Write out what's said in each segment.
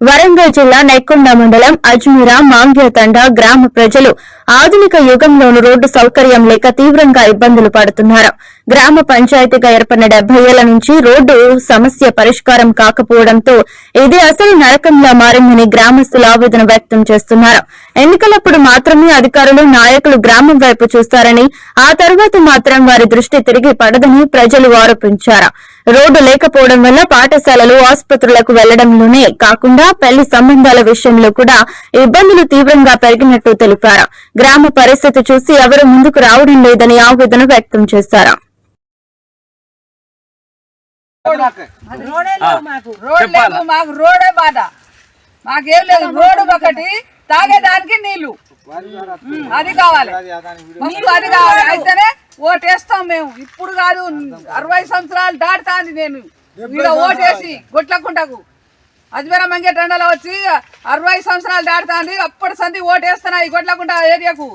వరంగల్ జిల్లా నెక్కొండ మండలం అజ్మీరా మాంగ్యతండ గ్రామ ప్రజలు ఆధునిక యుగంలోను రోడ్డు సౌకర్యం లేక తీవ్రంగా ఇబ్బందులు పడుతున్నారు. గ్రామ పంచాయతీగా ఏర్పడిన డెబ్బై ఏళ్ళ నుంచి రోడ్డు సమస్య పరిష్కారం కాకపోవడంతో ఇది అసలు నరకంలా మారిందని గ్రామస్తులు ఆవేదన వ్యక్తం చేస్తున్నారు. ఎన్నికలప్పుడు మాత్రమే అధికారులు నాయకులు గ్రామం వైపు చూస్తారని ఆ తర్వాత మాత్రం వారి దృష్టి తిరిగి పడదని ప్రజలు ఆరోపించారు. రోడ్డు లేకపోవడం వల్ల పాఠశాలలు ఆసుపత్రులకు వెళ్ళడంలోనే కాకుండా పెళ్ళి సంబంధాల విషయంలో కూడా ఇబ్బందులు తీవ్రంగా పెరిగినట్టు తెలిపారు. గ్రామ పరిస్థితి చూసి ఎవరు ముందుకు రావడం లేదని ఆవేదన వ్యక్తం చేశారు. మాకు. రోడ్ మాకు. రోడే బాధ. మాకేం లేదు. రోడ్డు ఒకటి. తాగేదానికి నీళ్ళు అది కావాలి. మాకు అది కావాలి. అయితేనే ఓటేస్తాం మేము. ఇప్పుడు కాదు అరవై సంవత్సరాలు దాటుతాంది నేను. ఇక ఓటేసి గొట్లకుంటకు. అజ్మీరా మంగేటండలో వచ్చి అరవై సంవత్సరాలు దాటుతాంది. అప్పటి సంది ఓటేస్తున్నా ఈ గొట్లకుంట ఏరియాకు.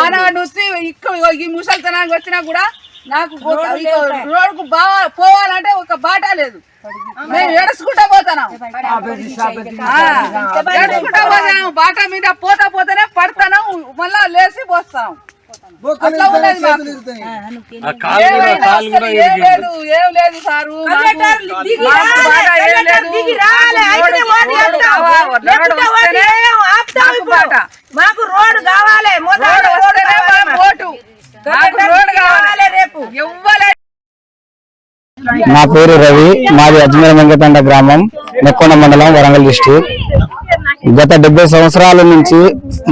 ఆనాడు నుంచి ఇక్కడ ఈ ముసలితనానికి వచ్చినా కూడా నాకు రోడ్కు బాగా పోవాలంటే ఒక బాట లేదు. మేము ఎడసుకుంటా పోతున్నాం ఆ, ఎడసుకుంటా పోతున్నాం బాట మీద పోతా పోతానే పడతాం మళ్ళా లేచి పోస్తాం ఏం లేదు సారు. మాకు-. రోడ్డు- కావాలి. ఓటు మాకు రోడ్డు కావాలి రేపు ఎవ్వలే నా పేరు రవి. మాది అజ్మీర్ వెంకటండ గ్రామం నెక్కొండ మండలం వరంగల్ డిస్టిక్ గత డెబ్బై సంవత్సరాల నుంచి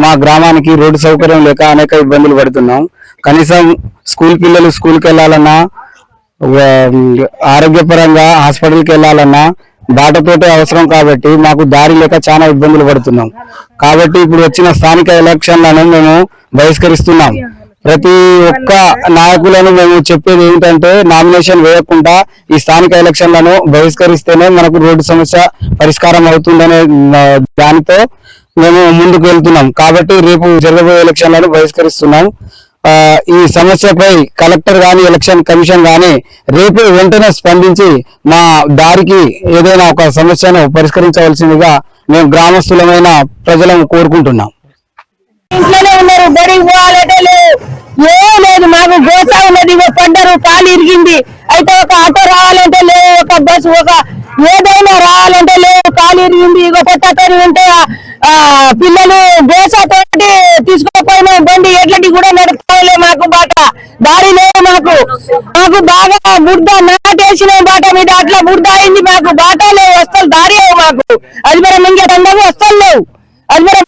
మా గ్రామానికి రోడ్డు సౌకర్యం లేక అనేక ఇబ్బందులు పడుతున్నాం. కనీసం స్కూల్ పిల్లలు స్కూల్కి వెళ్ళాలన్నా ఆరోగ్యపరంగా హాస్పిటల్కి వెళ్ళాలన్నా బాటతోటే అవసరం కాబట్టి మాకు దారి లేక చాలా ఇబ్బందులు పడుతున్నాం. కాబట్టి ఇప్పుడు వచ్చిన స్థానిక ఎలక్షన్లను మేము బహిష్కరిస్తున్నాం. ప్రతి ఒక్క నాయకులను మేము చెప్పేది ఏంటంటే నామినేషన్ వేయకుండా ఈ స్థానిక ఎలక్షన్లను బహిష్కరిస్తేనే మనకు రోడ్డు సమస్య పరిష్కారం అవుతుందనే దానితో మేము ముందుకు వెళ్తున్నాం. కాబట్టి రేపు జరగబోయే ఎలక్షన్లను బహిష్కరిస్తున్నాం. ఈ సమస్యపై కలెక్టర్ గాని ఎలక్షన్ కమిషన్ గాని రేపు వెంటనే స్పందించి మా దారికి ఏదైనా ఒక సమస్యను పరిష్కరించవలసిందిగా మేము గ్రామస్తులమైన ప్రజలను కోరుకుంటున్నాం. ఇంట్లోనే ఉన్నారు బడికి పోవాలంటే లేదు ఏం లేదు మాకు గోసా ఉన్నది ఇగో పడ్డరు కాలు ఇరిగింది. అయితే ఒక ఆటో రావాలంటే లేదు ఒక బస్సు ఒక ఏదైనా రావాలంటే లేదు కాలు ఇరిగింది ఇక పొట్టతో ఉంటే ఆ పిల్లలు గోసాతో తీసుకోకపోయినా బండి ఎట్లటి కూడా నడుపుకోలే మాకు బాట. దారి లేదు మాకు. మాకు బాగా బుర్ద నాటేసిన బాట మీద అట్లా బుర్ద అయింది మాకు. బాట లేవు వస్తలు దారి లేవు మాకు. అది మనం ఇంకే వస్తలు లేవు. అది మరి